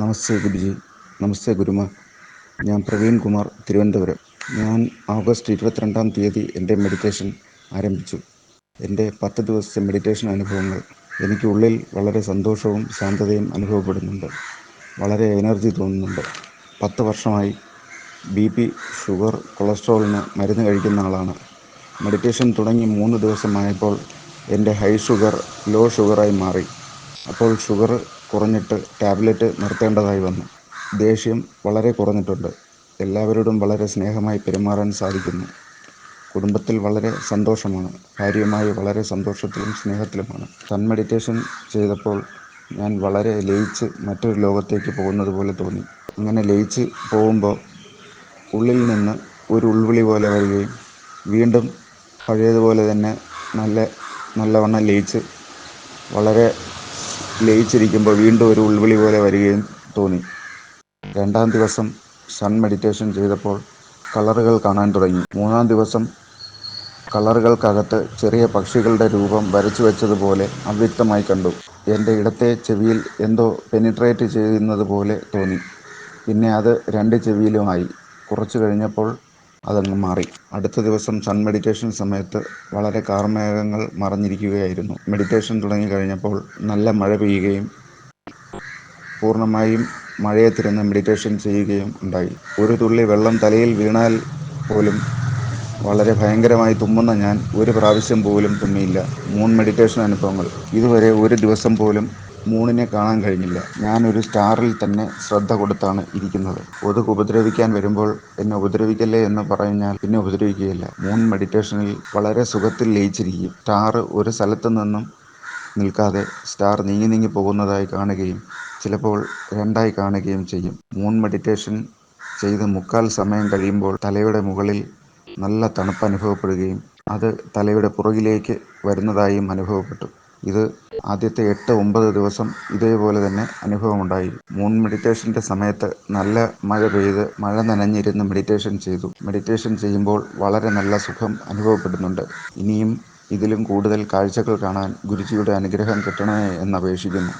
നമസ്തേ ഗുരുജി. നമസ്തേ ഗുരുമ. ഞാൻ പ്രവീൺ കുമാർ തിരുവനന്തപുരം. ഞാൻ ഓഗസ്റ്റ് ഇരുപത്തിരണ്ടാം തീയതി എന്റെ മെഡിറ്റേഷൻ ആരംഭിച്ചു. എന്റെ പത്ത് ദിവസത്തെ മെഡിറ്റേഷൻ അനുഭവങ്ങൾ എനിക്ക് ഉള്ളിൽ വളരെ സന്തോഷവും ശാന്തതയും അനുഭവപ്പെടുന്നുണ്ട്. വളരെ എനർജി തോന്നുന്നുണ്ട്. പത്ത് വർഷമായി ബി പി ഷുഗർ കൊളസ്ട്രോളിന് മരുന്ന് കഴിക്കുന്ന ആളാണ്. മെഡിറ്റേഷൻ തുടങ്ങി മൂന്ന് ദിവസമായപ്പോൾ എന്റെ ഹൈ ഷുഗർ ലോ ഷുഗറായി മാറി. അപ്പോൾ ഷുഗർ കുറഞ്ഞിട്ട് ടാബ്ലറ്റ് നിർത്തേണ്ടതായി വന്നു. ദേഷ്യം വളരെ കുറഞ്ഞിട്ടുണ്ട്. എല്ലാവരോടും വളരെ സ്നേഹമായി പെരുമാറാൻ സാധിക്കുന്നു. കുടുംബത്തിൽ വളരെ സന്തോഷമാണ്. ഭാര്യയുമായി വളരെ സന്തോഷത്തിലും സ്നേഹത്തിലുമാണ്. സൺ മെഡിറ്റേഷൻ ചെയ്തപ്പോൾ ഞാൻ വളരെ ലയിച്ച് മറ്റൊരു ലോകത്തേക്ക് പോകുന്നത് പോലെ തോന്നി. അങ്ങനെ ലയിച്ച് പോകുമ്പോൾ ഉള്ളിൽ നിന്ന് ഒരു ഉൾവിളി പോലെ വരികയും വീണ്ടും പഴയതുപോലെ തന്നെ നല്ല നല്ലവണ്ണം ലയിച്ച് വളരെ ലയിച്ചിരിക്കുമ്പോൾ വീണ്ടും ഒരു ഉൾവിളി പോലെ വരികയും തോന്നി. രണ്ടാം ദിവസം സൺ മെഡിറ്റേഷൻ ചെയ്തപ്പോൾ കളറുകൾ കാണാൻ തുടങ്ങി. മൂന്നാം ദിവസം കളറുകൾക്കകത്ത് ചെറിയ പക്ഷികളുടെ രൂപം വരച്ചു വെച്ചതുപോലെ അവ്യക്തമായി കണ്ടു. എന്റെ ഇടത്തെ ചെവിയിൽ എന്തോ പെനിട്രേറ്റ് ചെയ്യുന്നത് പോലെ തോന്നി. പിന്നെ അത് രണ്ട് ചെവിയിലുമായി. കുറച്ചു കഴിഞ്ഞപ്പോൾ അതങ്ങ് മാറി. അടുത്ത ദിവസം സൺ മെഡിറ്റേഷൻ സമയത്ത് വളരെ കാർമേഘങ്ങൾ മറഞ്ഞിരിക്കുകയായിരുന്നു. മെഡിറ്റേഷൻ തുടങ്ങി കഴിഞ്ഞപ്പോൾ നല്ല മഴ പെയ്യുകയും പൂർണമായും മഴയെ തിരഞ്ഞ് മെഡിറ്റേഷൻ ചെയ്യുകയും ഉണ്ടായി. ഒരു തുള്ളി വെള്ളം തലയിൽ വീണാൽ പോലും വളരെ ഭയങ്കരമായി തുമ്മുന്ന ഞാൻ ഒരു പ്രാവശ്യം പോലും തുമ്മിയില്ല. മൂൺ മെഡിറ്റേഷൻ അനുഭവങ്ങൾ. ഇതുവരെ ഒരു ദിവസം പോലും മൂണിനെ കാണാൻ കഴിഞ്ഞില്ല. ഞാനൊരു സ്റ്റാറിൽ തന്നെ ശ്രദ്ധ കൊടുത്താണ് ഇരിക്കുന്നത്. കൊതുക് ഉപദ്രവിക്കാൻ വരുമ്പോൾ എന്നെ ഉപദ്രവിക്കല്ലേ എന്ന് പറഞ്ഞാൽ പിന്നെ ഉപദ്രവിക്കുകയില്ല. മൂൺ മെഡിറ്റേഷനിൽ വളരെ സുഖത്തിൽ ലയിച്ചിരിക്കും. സ്റ്റാർ ഒരു സ്ഥലത്ത് നിന്നും നിൽക്കാതെ സ്റ്റാർ നീങ്ങി നീങ്ങി പോകുന്നതായി കാണുകയും ചിലപ്പോൾ രണ്ടായി കാണുകയും ചെയ്യും. മൂൺ മെഡിറ്റേഷൻ ചെയ്ത് മുക്കാൽ സമയം കഴിയുമ്പോൾ തലയുടെ മുകളിൽ നല്ല തണുപ്പ് അനുഭവപ്പെടുകയും അത് തലയുടെ പുറകിലേക്ക് വരുന്നതായും അനുഭവപ്പെട്ടു. ഇത് ആദ്യത്തെ എട്ട് ഒമ്പത് ദിവസം ഇതേപോലെ തന്നെ അനുഭവമുണ്ടായി. മൂൺ മെഡിറ്റേഷന്റെ സമയത്ത് നല്ല മഴ പെയ്ത് മഴ നനഞ്ഞിരുന്ന് മെഡിറ്റേഷൻ ചെയ്തു. മെഡിറ്റേഷൻ ചെയ്യുമ്പോൾ വളരെ നല്ല സുഖം അനുഭവപ്പെടുന്നുണ്ട്. ഇനിയും ഇതിലും കൂടുതൽ കാഴ്ചകൾ കാണാൻ ഗുരുജിയുടെ അനുഗ്രഹം കിട്ടണമേ എന്ന് അപേക്ഷിക്കുന്നു.